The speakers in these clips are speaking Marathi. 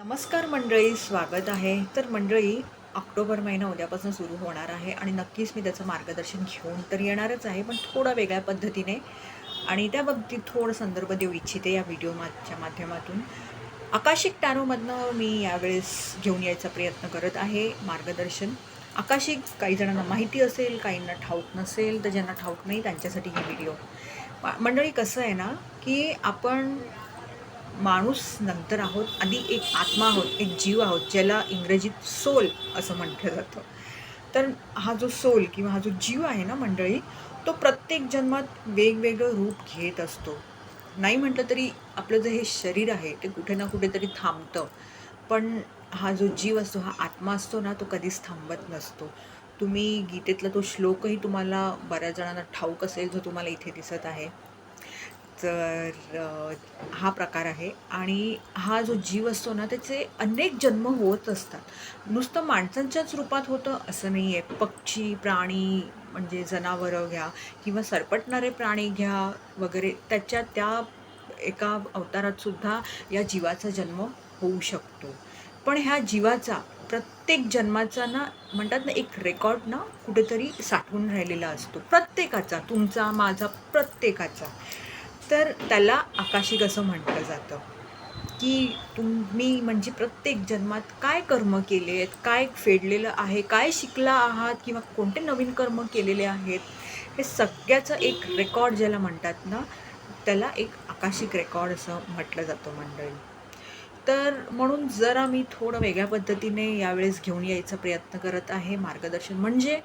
नमस्कार मंडळी स्वागत आहे. तर मंडळी ऑक्टोबर महिना उद्यापासून सुरू होणार आहे आणि नक्कीच मी त्याचं मार्गदर्शन घेऊन तर येणारच आहे पण थोडा वेगळ्या पद्धतीने. आणि त्या बाबतीत थोडं संदर्भ देऊ इच्छिते या व्हिडिओ माच्या माध्यमातून. आकाशिक टॅरोमधनं मी यावेळेस घेऊन यायचा प्रयत्न करत आहे मार्गदर्शन. आकाशिक काही जणांना माहिती असेल काहींना ठाऊक नसेल तर ज्यांना ठाऊक नाही त्यांच्यासाठी हे व्हिडिओ मंडळी कसं आहे ना की आपण माणूस नंतर आहोत आधी एक आत्मा आहोत एक जीव आहोत ज्याला इंग्रजीत सोल असं म्हटलं जातं. तर हा जो सोल किंवा हा जो जीव आहे ना मंडळी तो प्रत्येक जन्मात वेगवेगळं रूप घेत असतो. नाही म्हटलं तरी आपलं जे हे शरीर आहे ते कुठे ना कुठेतरी थांबतं. पण हा जो जीव असतो हा आत्मा असतो ना तो कधीच थांबत नसतो. तुम्ही गीतेतला तो श्लोकही तुम्हाला बऱ्याच जणांना ठाऊक असेल जो तुम्हाला इथे दिसत आहे. तर हा प्रकार आहे आणि हा जो जीव असतो ना त्याचे अनेक जन्म होत असतात. नुसतं माणसांच्याच रूपात होतं असं नाही आहे पक्षी प्राणी म्हणजे जनावरं घ्या किंवा सरपटणारे प्राणी घ्या वगैरे त्याच्या त्या एका अवतारातसुद्धा या जीवाचा जन्म होऊ शकतो. पण ह्या जीवाचा प्रत्येक जन्माचा ना म्हणतात ना एक रेकॉर्ड ना कुठेतरी साठवून राहिलेला असतो. प्रत्येकाचा तुमचा माझा प्रत्येकाचा. तर त्याला आकाशिक असं म्हटलं जातं? की तुम्ही म्हणजे प्रत्येक जन्मात काय कर्म केले आहेत? काय फेडलेलं आहे? काय शिकला आहात? किंवा कोणते नवीन कर्म केलेले आहेत? हे सगळ्याचं एक रेकॉर्ड ज्याला म्हणतात ना त्याला एक आकाशिक रेकॉर्ड असं म्हटलं जातं मंडळी. तर म्हणून जरा मी थोडं वेगळ्या पद्धतीने यावेळेस घेऊन यायचा प्रयत्न करत आहे. मार्गदर्शन म्हणजे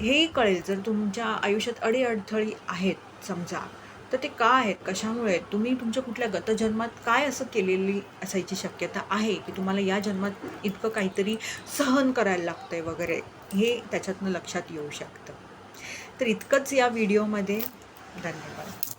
हेही कळेल जर तुमच्या आयुष्यात अडीअडथळी आहेत समजा. तर ते का आहेत? कशामुळे आहेत? तुम्ही तुमच्या कुठल्या गतजन्मात काय असं केलेली असायची शक्यता आहे की तुम्हाला या जन्मात इतकं काहीतरी सहन करायला लागतं आहे वगैरे? हे त्याच्यातनं लक्षात येऊ शकतं. तर इतकंच या व्हिडिओमध्ये. धन्यवाद.